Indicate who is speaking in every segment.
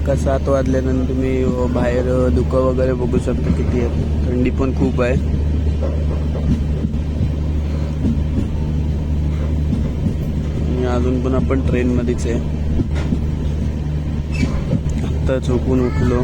Speaker 1: का सात वाजल्यानंतर तुम्ही बाहेर धुकं वगैरे बघू शकता किती आहे. थंडी पण खूप आहे. आणि अजून पण आपण ट्रेनमध्येच आहे. आत्ता झोपून उठलो.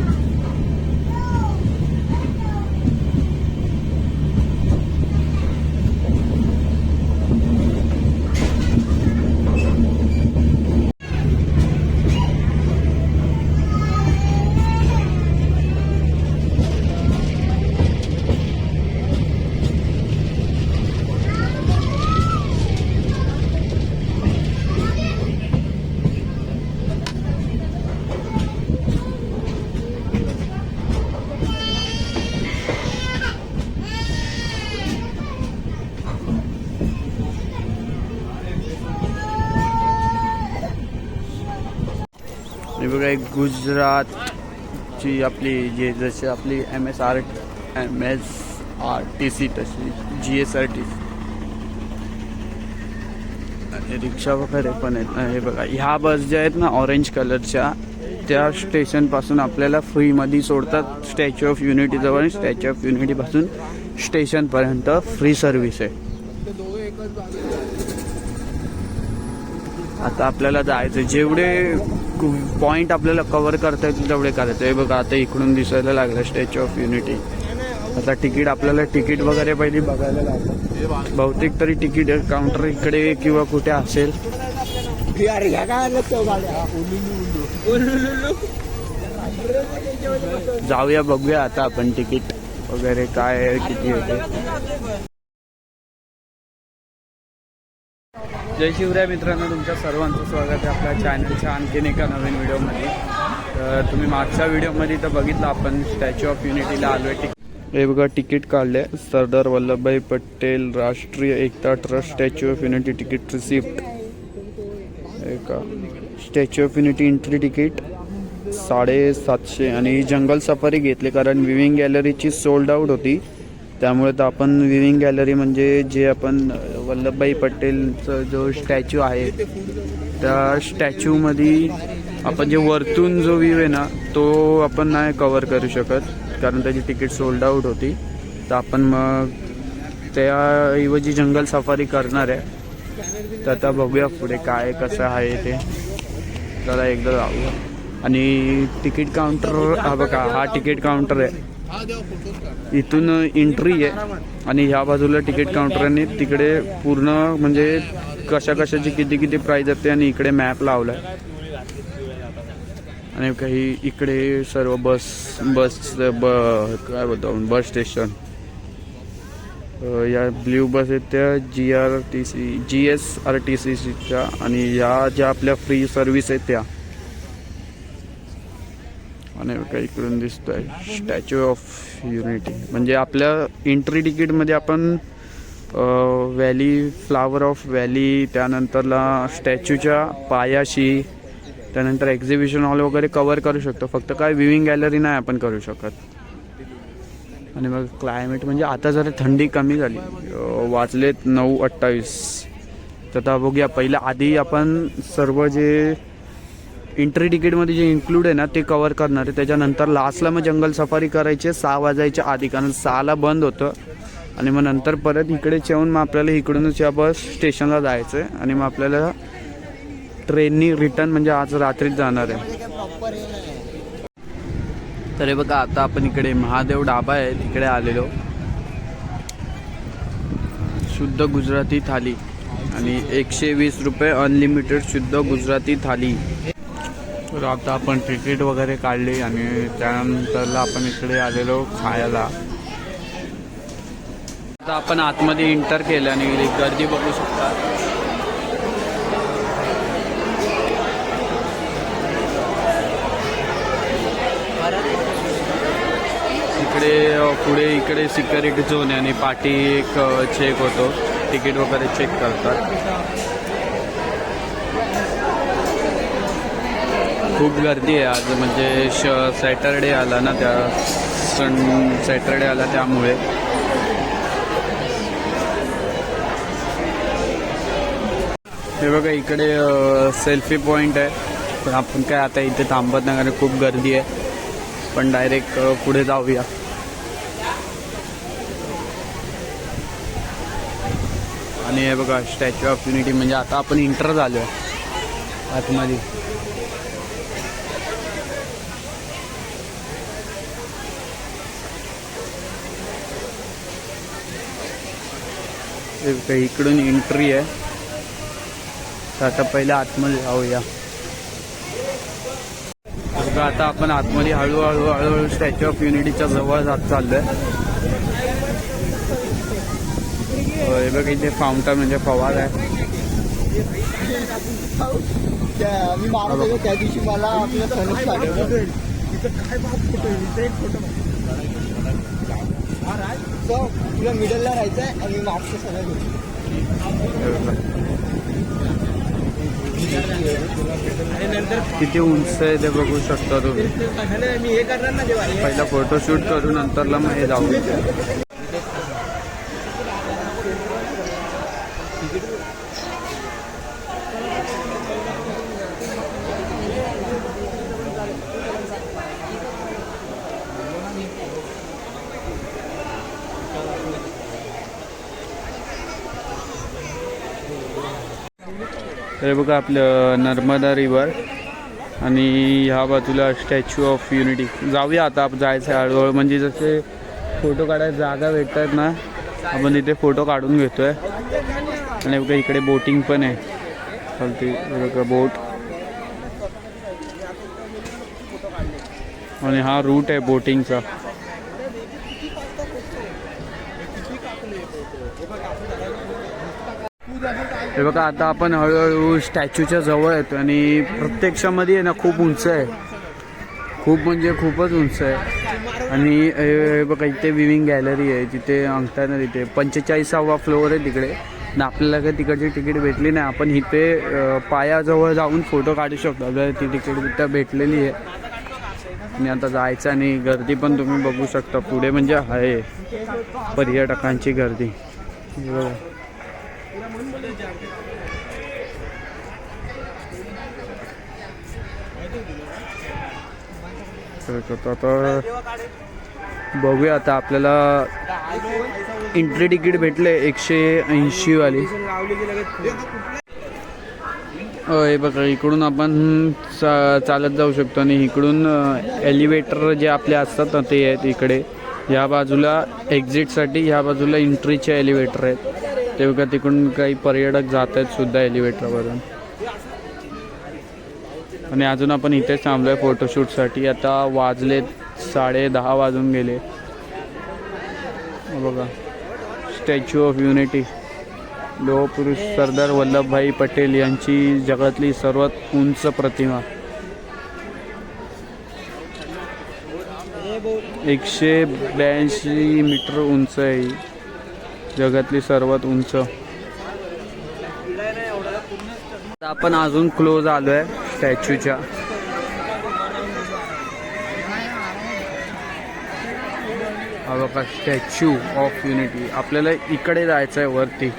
Speaker 1: हे एक गुजरातची आपली जे जशी आपली M S R M S R T C तशी G S R T C आणि रिक्षा वगैरे पण आहेत ना हे बघा ह्या बस ज्या आहेत ना ऑरेंज कलरच्या त्या स्टेशनपासून आपल्याला फ्रीमध्ये सोडतात स्टॅच्यू ऑफ युनिटीजवळ आणि स्टॅच्यू ऑफ युनिटीपासून स्टेशनपर्यंत फ्री सर्व्हिस आहे. आता आपल्याला जायचं जेवढे पॉइंट आपल्याला कव्हर करता येतील तेवढे करायचं. हे बघा आता इकडून दिसायला लागलं स्टॅच्यू ऑफ युनिटी आता तिकीट आपल्याला तिकीट वगैरे पहिली बघायला लागलं. बहुतेक तरी तिकीट काउंटर इकडे किंवा कुठे असेल. जाऊया बघूया आता आपण तिकीट वगैरे काय किती होते जय शिवराय मित्रांनो तुमच्या सर्वांचं स्वागत आहे आपल्या चॅनलच्या आणखीन एका नवीन व्हिडिओमध्ये. तर तुम्ही मागच्या व्हिडिओमध्ये तर बघितलं आपण स्टॅच्यू ऑफ युनिटीला आलो आहे हे बघा तिकीट काढले सरदार वल्लभभाई पटेल राष्ट्रीय एकता trust statue of unity ticket receipt का statue of unity entry ticket साडेसातशे. आणि जंगल सफारी घेतली कारण विविंग गॅलरीची सोल्ड आउट होती. त्यामुळे तर आपण विविंग गॅलरी म्हणजे जे आपण वल्लभभाई पटेलचं जो स्टॅच्यू आहे त्या स्टॅच्यूमध्ये आपण जे वरतून जो व्ह्यू आहे ना तो आपण नाही कवर करू शकत. कारण त्याची तिकीट सोल्ड आउट होती. तर आपण मग त्याऐवजी जंगल सफारी करणार आहे. तर आता बघूया पुढे काय कसं आहे ते. जरा एकदा जाऊया. आणि तिकीट काउंटर हा बघा हा तिकीट काउंटर आहे. इथून एंट्री आहे. आणि ह्या बाजूला तिकीट काउंटर आणि तिकडे पूर्ण म्हणजे कशा कशाची किती किती प्राईज असते आणि इकडे मॅप लावलाय. आणि काही इकडे सर्व बस बस ब काय बोलतो बस स्टेशन या ब्ल्यू बस आहेत त्या G R T C G S R T C सीच्या आणि या ज्या आपल्या फ्री सर्व्हिस आहेत त्या. आणि काही इकडून आहे स्टॅच्यू ऑफ युनिटी म्हणजे आपल्या एंट्री तिकीटमध्ये आपण व्हॅली फ्लावर ऑफ व्हॅली त्यानंतरला स्टॅच्यूच्या पायाशी त्यानंतर एक्झिबिशन हॉल वगैरे कवर करू शकतो. फक्त काय विविंग गॅलरी नाही आपण करू शकत. आणि मग क्लायमेट म्हणजे आता जरा थंडी कमी झाली. वाचलेत नऊ अठ्ठावीस. तर आता बघूया पहिलं आधी आपण सर्व जे एंट्री तिकीटमध्ये जे इन्क्लूड आहे ना ते कवर करणार आहे. त्याच्यानंतर लास्टला मग जंगल सफारी करायची आहे. सहा वाजायच्या आधी कारण सहाला बंद होतं. आणि मग नंतर परत इकडेच येऊन मग आपल्याला इकडूनच या बस स्टेशनला जायचं आहे आणि मग आपल्याला ट्रेननी रिटर्न म्हणजे आज रात्रीच जाणार आहे. तर हे बघा आता आपण इकडे महादेव डाबा आहे. तिकडे आलेलो. शुद्ध गुजराती थाली. आणि एकशे वीस रुपये अनलिमिटेड शुद्ध गुजराती थाली. तर आता आपण तिकीट वगैरे काढली आणि त्यानंतरला आपण इकडे आलेलो खायला आता आपण आतमध्ये इंटर केलं आणि गर्दी बघू शकता. इकडे पुढे इकडे सिक्युरिटी झोन आहे आणि पाठी एक चेक होतो. तिकीट वगैरे चेक करतात. खूप गर्दी आहे आज म्हणजे श सॅटरडे आला ना त्या सण सॅटरडे आला त्यामुळे. हे बघा इकडे सेल्फी पॉईंट आहे. पण आपण काय आता इथे थांबत नाही कारण खूप गर्दी आहे. पण डायरेक्ट पुढे जाऊया. आणि हे बघा स्टॅच्यू ऑफ युनिटी म्हणजे आता आपण इंटर झालो आहे आतमध्ये. हे इकडून एंट्री आहे. तर आता पहिलं आतमध्ये जाऊया. बघा आता आपण आतमध्ये हळूहळू हळूहळू स्टॅच्यू ऑफ युनिटीच्या जवळ जात चाललोय. हे बघा इथे फाउंटन म्हणजे फवार आहे.
Speaker 2: त्या दिवशी मला आपल्या पाठवलं So, तुला मिडलला राहायचं आहे आणि मागचं सगळं घेऊ.
Speaker 1: किती उंच आहे ते बघू शकता तुम्ही.
Speaker 2: मी हे करणार ना जेव्हा.
Speaker 1: पहिला फोटोशूट करू नंतरला मग हे जाऊ. हे बघा आपलं नर्मदा रिव्हर आणि ह्या बाजूला स्टॅच्यू ऑफ युनिटी जाऊया आता आपण जायचं आहे हळूहळू. म्हणजे जसे फोटो काढायला जागा भेटतात ना आपण तिथे फोटो काढून घेतो आहे आणि बघा इकडे बोटिंग पण आहे. चालते बघा बोट आणि हा रूट आहे बोटिंगचा हे बघा आता आपण हळूहळू स्टॅच्यूच्या जवळ येतो आणि प्रत्यक्षामध्ये आहे ना खूप उंच आहे. खूप म्हणजे खूपच उंच आहे. आणि बघा इथे विविंग गॅलरी आहे जिथे अंगठ्या ना तिथे. पंचेचाळीसावा फ्लोअर आहे तिकडे. आणि आपल्याला काही तिकडची तिकीट भेटली नाही. आपण इथे पायाजवळ जाऊन फोटो काढू शकतो. आपल्याला ती तिकीट तिथं भेटलेली आहे. आणि आता जायचं आणि गर्दी पण तुम्ही बघू शकता. पुढे म्हणजे आहे. पर्यटकांची गर्दी. हे बघा. आता. बघूया आता आपल्याला एंट्री तिकीट भेटले एकशे ऐंशी वाली. अ, हे बघा इकडून आपण चा चालत जाऊ शकतो आणि इकडून एलिव्हेटर जे आपले असतात ना ते आहेत इकडे. ह्या बाजूला एक्झिटसाठी ह्या बाजूला एंट्रीचे एलिव्हेटर आहेत. ते बघा तिकडून काही पर्यटक जात आहेत सुद्धा एलिव्हेटरवरून आणि अजून आपण इथेच थांबलोय फोटोशूटसाठी आता वाजले साडे दहा वाजून गेले. बघा स्टॅच्यू ऑफ युनिटी लोहपुरुष सरदार वल्लभभाई पटेल यांची जगातली सर्वात उंच प्रतिमा. एकशे ब्याऐंशी मीटर उंच आहे जगातली सर्वात उंच. आपण अजून क्लोज आलो आहे स्टॅच्यूच्या. हा बघा स्टॅच्यू ऑफ युनिटी. आपल्याला इकडे जायचं आहे वरती.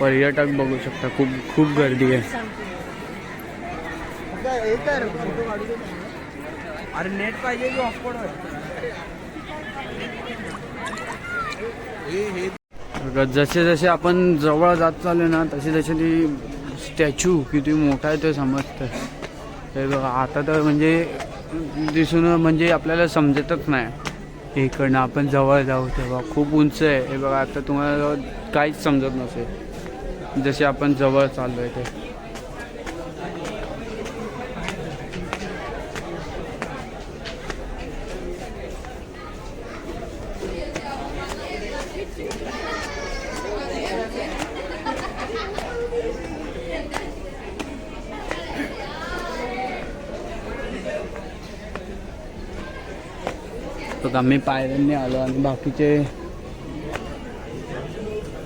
Speaker 1: पर्यटक बघू शकता खूप खूप गर्दी आहे.
Speaker 2: अरे नेट पाहिजे की
Speaker 1: बघा, जसे जसे आपण जवळ जात चाललो ना तसे तसे ती स्टॅच्यू किती मोठा आहे ते समजतं हे बघा आता तर म्हणजे दिसून म्हणजे आपल्याला समजतच नाही. इकडनं आपण जवळ जाऊ तेव्हा खूप उंच आहे. हे बघा आता तुम्हाला काहीच समजत नसेल. जसे आपण जवळ चाललो आहे ते. तर आम्ही पायऱ्यांनी आलो आणि बाकीचे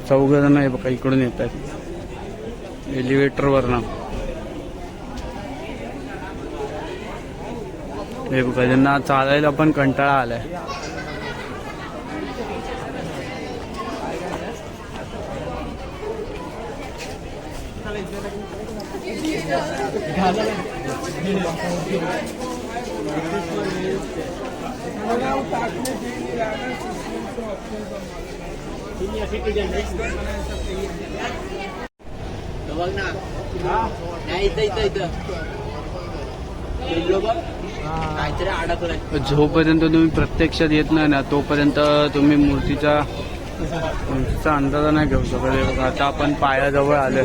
Speaker 1: चौघ जण आहे बघा इकडून येत आहेत. एलिव्हेटरवरनं हे बघा ज्यांना चालायला पण कंटाळा आलाय.
Speaker 2: बघ ना नाही इथं इथं इथं इकडं
Speaker 1: जोपर्यंत तुम्ही प्रत्यक्षात येत नाही ना तोपर्यंत तुम्ही मूर्तीचा मूर्तीचा अंदाज नाही घेऊ शकत. आता आपण पायाजवळ आलोय.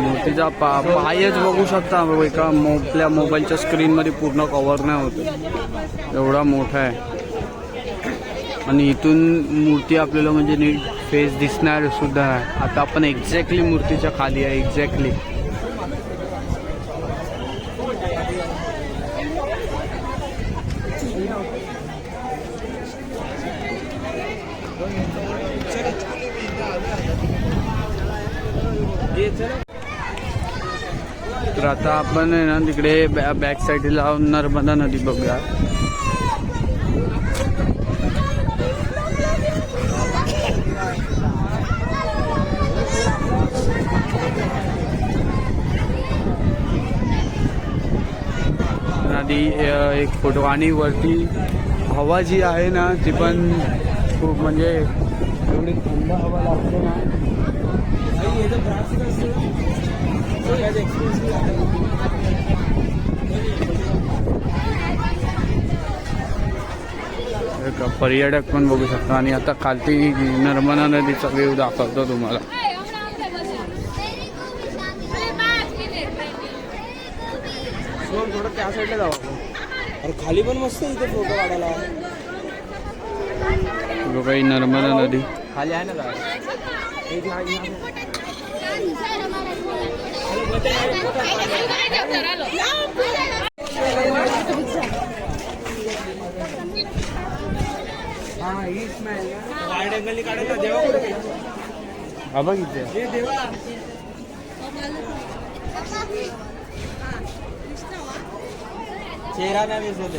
Speaker 1: मूर्तीचा पा पायच बघू शकता. एका आपल्या मोबाईलच्या स्क्रीनमध्ये पूर्ण कव्हर नाही होत. एवढा मोठा आहे. आणि इथून मूर्ती आपल्याला म्हणजे नीट फेस दिसणार सुद्धा. नाही आता आपण एक्झॅक्टली मूर्तीच्या खाली आहे एक्झॅक्टली तर आता आपण आहे ना तिकडे बॅ बॅक साईडला नर्मदा नदी बघूया. नदी एक फोटो. आणि वरती हवा जी आहे ना ती पण खूप म्हणजे एवढी थंड हवा लागते ना. पर्यटक पण बघू शकता. आणि आता खालती नर्मदा नदीचा व्ह्यू दाखवतो तुम्हाला
Speaker 2: थोडं त्या साईडला जाऊ अरे खाली पण मस्त इथे फोटो काढायला.
Speaker 1: बघा ही नर्मदा नदी.
Speaker 2: खाली आहे ना?
Speaker 1: हा बघ इथे.
Speaker 2: हे देवा. चेहरा नाही दिसत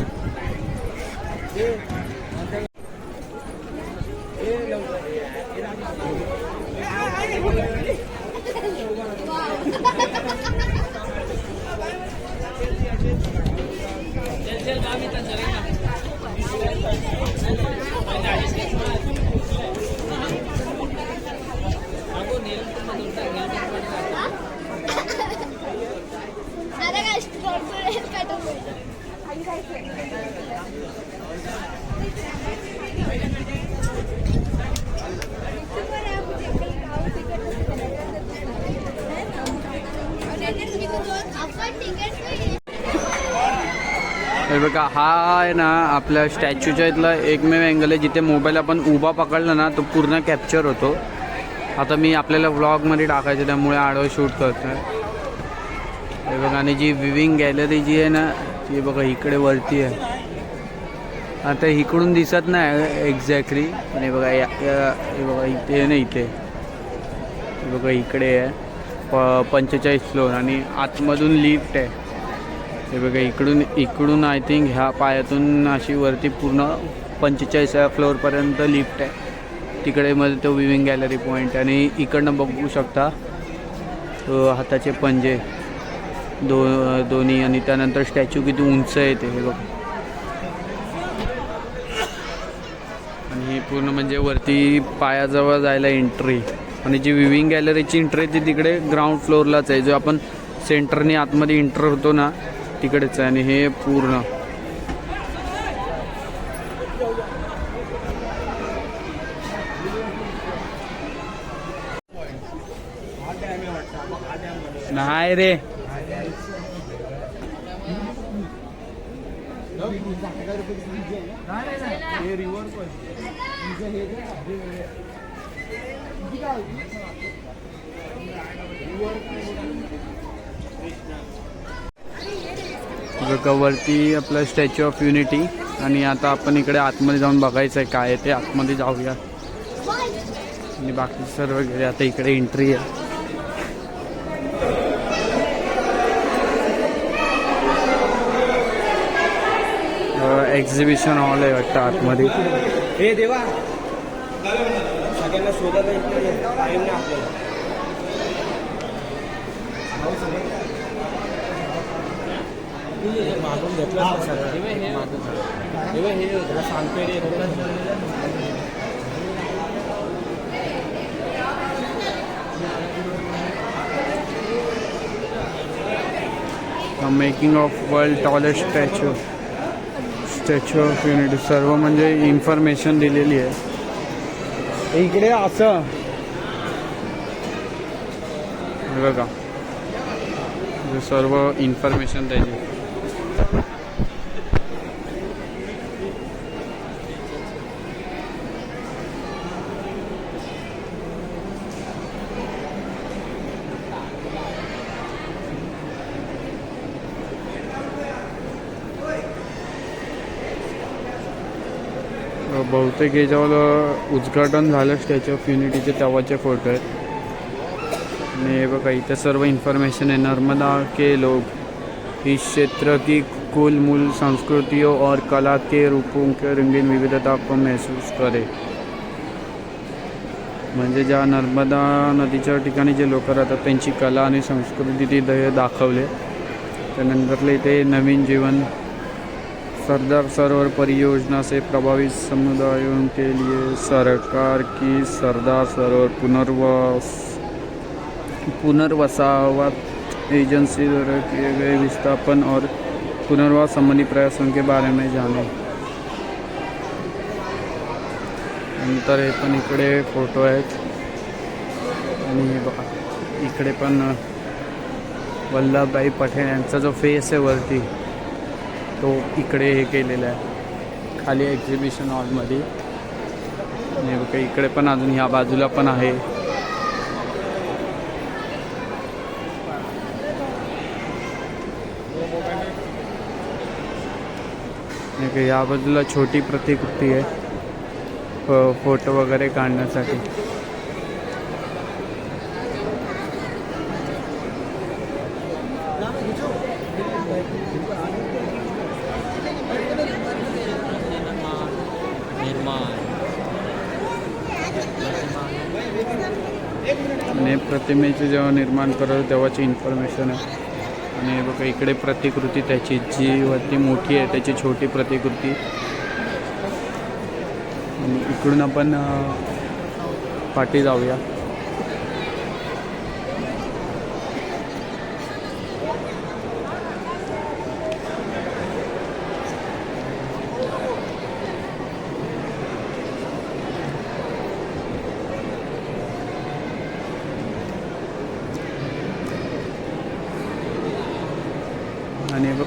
Speaker 1: बघा हा आहे ना आपल्या स्टॅच्यूच्या इथला एकमेव अँगल आहे. जिथे मोबाईल आपण उभा पकडला ना तो पूर्ण कॅप्चर होतो. आता मी आपल्याला व्लॉगमध्ये टाकायचं त्यामुळे आडवं शूट करतो हे बघा आणि जी विविंग गॅलरी जी आहे ना ती बघा इकडे वरती आहे. आता इकडून दिसत नाही एक्झॅक्टली पण हे बघा या हे बघा इथे ना इथे. बघा इकडे आहे. प पंचेचाळीस फ्लोअर आणि आतमधून लिफ्ट आहे. हे बघा इकडून इकडून आय थिंक ह्या पायातून अशी वरती पूर्ण पंचेचाळीस फ्लोअरपर्यंत लिफ्ट आहे. तिकडे मध्ये तो विविंग गॅलरी पॉईंट आणि इकडनं बघू शकता तो हाताचे पंजे दो दोन्ही आणि त्यानंतर स्टॅच्यू किती उंच आहे ते हे बघ. आणि हे पूर्ण म्हणजे वरती पायाजवळ जायला एंट्री आणि जी विविंग गॅलरीची एंट्री ती तिकडे ग्राउंड फ्लोअरलाच आहे. जो आपण सेंटरने आतमध्ये एंटर होतो ना तिकडेच आहे आणि हे पूर्ण. नाही रे. वरती आपलं स्टॅच्यू ऑफ युनिटी आणि आता आपण इकडे आतमध्ये जाऊन बघायचं आहे काय आहे ते. आतमध्ये जाऊया. आणि बाकी सर्व वगैरे आता इकडे एंट्री आहे. एक्झिबिशन हॉल आहे वाटतं आतमध्ये.
Speaker 2: हे देवा. सगळ्यांना आपल्याला मागून घेतला हे. सांगतोय रे
Speaker 1: making of world tallest statue statue of unity सर्व म्हणजे इन्फॉर्मेशन दिलेली आहे. इकडे असं. हे बघा. हे सर्व इन्फॉर्मेशन त्याची. बहुतेक याच्यावर उद्घाटन झालं स्टॅच्यू ऑफ युनिटीचे तेव्हाचे फोटो आहेत. आणि हे बघा इथं सर्व इन्फॉर्मेशन आहे. नर्मदा के लोग इस क्षेत्र की कुल मूल संस्कृतियों और कला के रूपों के रंगीन विविधता को महसूस करे. म्हणजे ज्या नर्मदा नदीच्या ठिकाणी जे लोक राहतात त्यांची कला आणि संस्कृती तिथे दाखवले. त्यानंतरले इथे नवीन जीवन सरदार सरोवर परियोजना से प्रभावित समुदायों के लिए सरकार की सरदार सरोवर पुनर्वास पुनर्वसावत एजेंसी द्वारा किए गए विस्थापन और पुनर्वास संबंधी प्रयासों के बारे में जाने। नंतर हे पण इकडे फोटो आहेत आणि हे बघा इकडे पण वल्लभभाई पटेल यांचा जो फेस आहे वरती. तो इकडे हे केलेला आहे. खाली एक्झिबिशन हॉलमध्ये आणि हे बघा इकडे पण अजून ह्या बाजूला पण आहे. नाही का या बाजूला छोटी प्रतिकृती आहे. फ- फोटो वगैरे काढण्यासाठी आणि प्रतिमेचे जेव्हा निर्माण करत तेव्हाची इन्फॉर्मेशन आहे. आणि बघा इकडे प्रतिकृती त्याची जी वरती मोठी आहे त्याची छोटी प्रतिकृती. आणि इकडून आपण पाठी जाऊया आणि बघा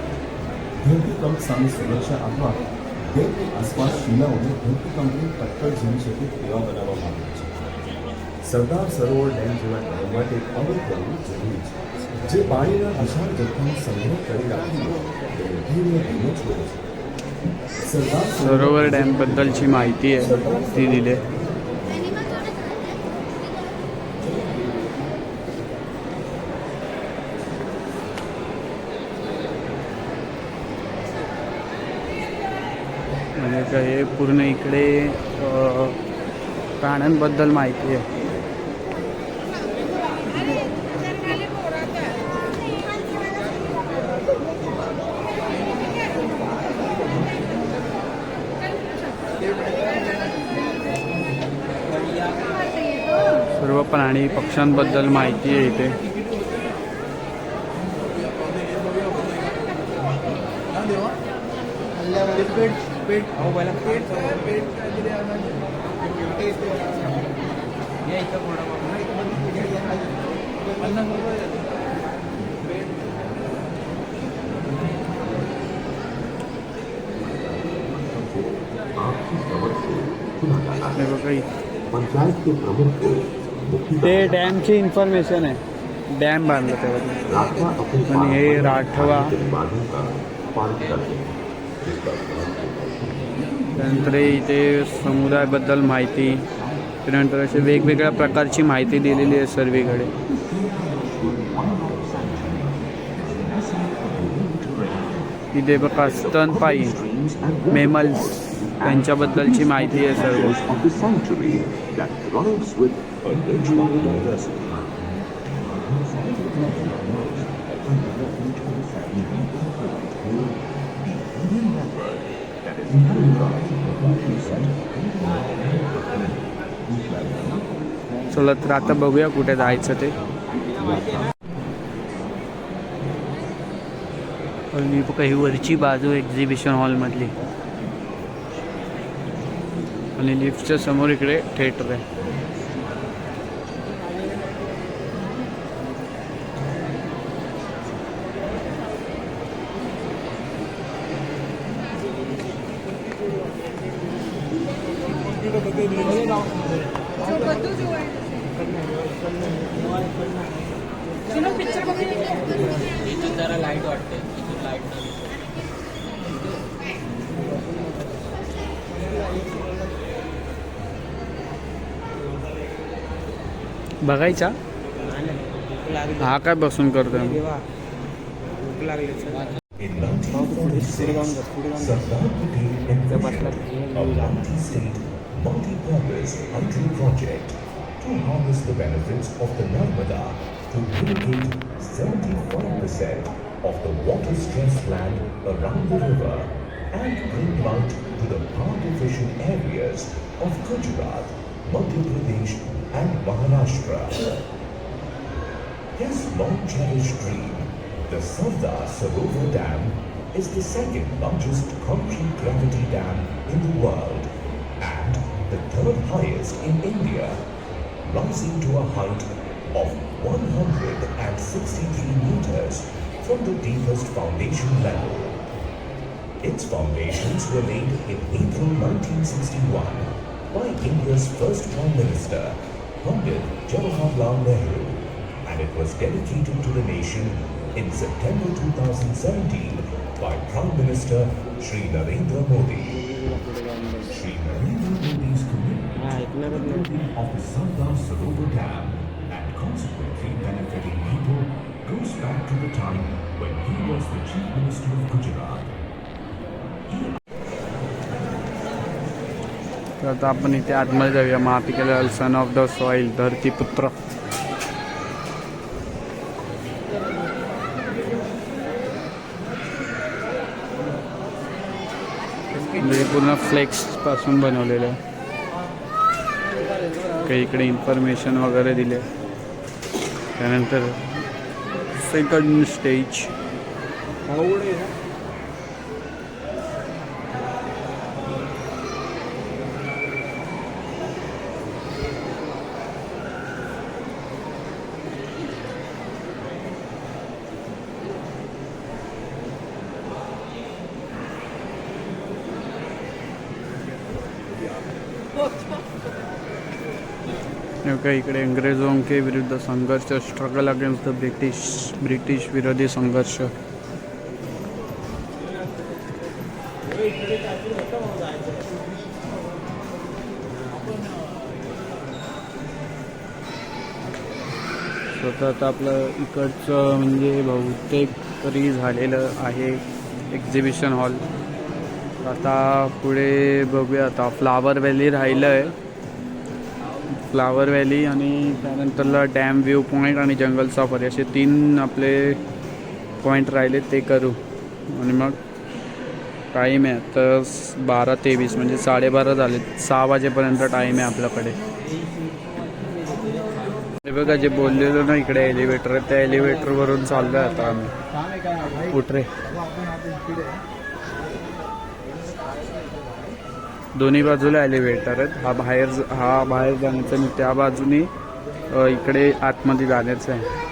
Speaker 3: ધરતીકંપ સામે સુરક્ષા આપવા ડેમની આસપાસ શિલાઓને ધરતીકંપની ટક્કર ઝીલી શકે તેવા બનાવવામાં આવ્યા છે સરદાર સરોવર ડેમ જેવા ડેમ માટે આવું કરવું જરૂરી છે જે પાણીના વિશાળ જથ્થાનો સંગ્રહ કરી રાખીને તેને ધીમે ધીમે છોડે છે સરદાર
Speaker 1: सरोवर डॅमबद्दलची माहिती आहे ती दिली म्हणजे आहे हे पूर्ण इकडे प्राण्यांबद्दल माहिती आहे. सर्व प्राणी पक्ष्यांबद्दल माहिती आहे इथे. हे बघा इ-
Speaker 3: पंचायत के प्रमुख को मुख्य
Speaker 1: ते डॅमची इन्फॉर्मेशन आहे डॅम बांधलं तेव्हा
Speaker 3: अपने
Speaker 1: पण हे राठवा
Speaker 3: बांधों का पालन करते हैं जिसका
Speaker 1: त्यानंतर इथे समुदायाबद्दल माहिती त्यानंतर असे वेगवेगळ्या प्रकारची माहिती दिलेली आहे सर्वीकडे. इथे बघा स्तनपायी मेमल्स त्यांच्याबद्दलची माहिती आहे सर्व. चला तर आता बघूया कुठे जायचं ते. मी काही ही वरची बाजू एक्झिबिशन हॉलमधली आणि लिफ्टच्या समोर इकडे थिएटर आहे. बघायचा हा काय बसून करतोय
Speaker 3: to harness the benefits of the Narmada to irrigate 75% of the water-stressed land around the river and bring light to the power-deficient areas of Gujarat, Madhya Pradesh and Maharashtra. His long-cherished dream, the Sardar Sarovar Dam, is the second largest concrete gravity dam in the world and the third highest in India, rising to a height of 163 meters from the deepest foundation level. Its foundations were laid in April 1961 by India's first Prime Minister, Pandit Jawaharlal Nehru, and it was dedicated to the nation in September 2017 by Prime Minister Shri Narendra Modi. Shri Narendra Modi's commitment of the Sardar Sarovar Dam and consequently benefiting people goes back to the time when he was the Chief Minister of Gujarat.
Speaker 1: तर आता आपण इथे आतमध्ये जाऊया. महापिकेला son of the soil धरतीपुत्र म्हणजे पूर्ण फ्लेक्सपासून बनवलेलं आहे. काही इकडे इन्फॉर्मेशन वगैरे दिले. त्यानंतर सेकंड स्टेज का इकडे इंग्रजोंके विरुद्ध संघर्ष struggle against the British British विरोधी संघर्ष. स्वतः आता आपलं इकडचं म्हणजे बहुतेक तरी झालेलं आहे एक्झिबिशन हॉल आता पुढे बघूया आता फ्लावर व्हॅली राहिलं आहे फ्लावर व्हॅली आणि त्यानंतरला डॅम व्ह्यू पॉईंट आणि जंगल सफारी असे तीन आपले पॉईंट राहिले ते करू. आणि मग टाईम आहे तर बारा तेवीस म्हणजे साडेबारा झाले. सहा वाजेपर्यंत टाईम आहे आपल्याकडे. हे बघा जे बोललेलो ना इकडे एलिव्हेटर आहे त्या एलिव्हेटरवरून चाललो आहे आता आम्ही. उठरे दोन्ही बाजूला एलिव्हेटर आहेत. हा बाहेर हा बाहेर जाण्याचा आणि त्या बाजूने इकडे आतमध्ये जाण्याचं आहे.